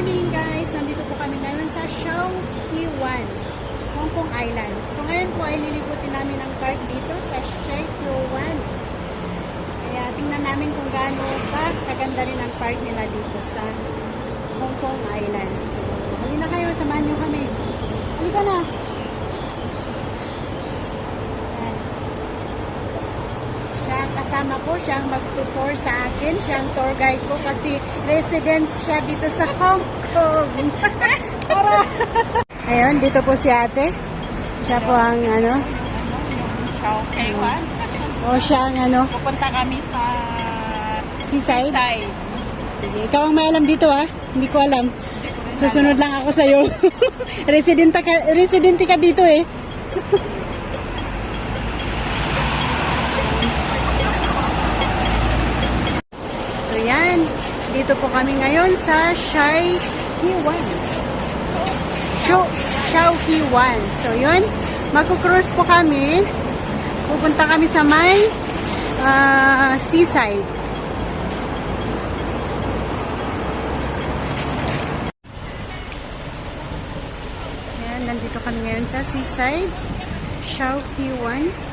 morning guys! Nandito po kami ngayon sa Shaoqiwan, Hong Kong Island. So ngayon po ay lilibutin namin ang park dito sa Shaoqiwan. Kaya tingnan namin kung gaano pa kaganda rin ang park nila dito sa Hong Kong Island. So halina kayo, samahan nyo kami. Halika na! Ayan. Siya, kasama ko, siyang magtutor sa akin, siyang tour guide ko kasi residence siya dito sa Hong Kong. Tara! Ayun, dito po si ate. Siya po ang ano, Okay, one. o siya ang ano, Pupunta kami sa seaside. side. Sige, ikaw ang may alam dito ha. Hindi ko alam. Susunod lang ako sa'yo. residente ka, residente ka dito eh. Dito po kami ngayon sa Shai Hiwan. Shou Shao Hiwan. So yun, magkucruise po kami. Pupunta kami sa may ah, seaside. Ayan, nandito kami ngayon sa seaside. Shaoqiwan.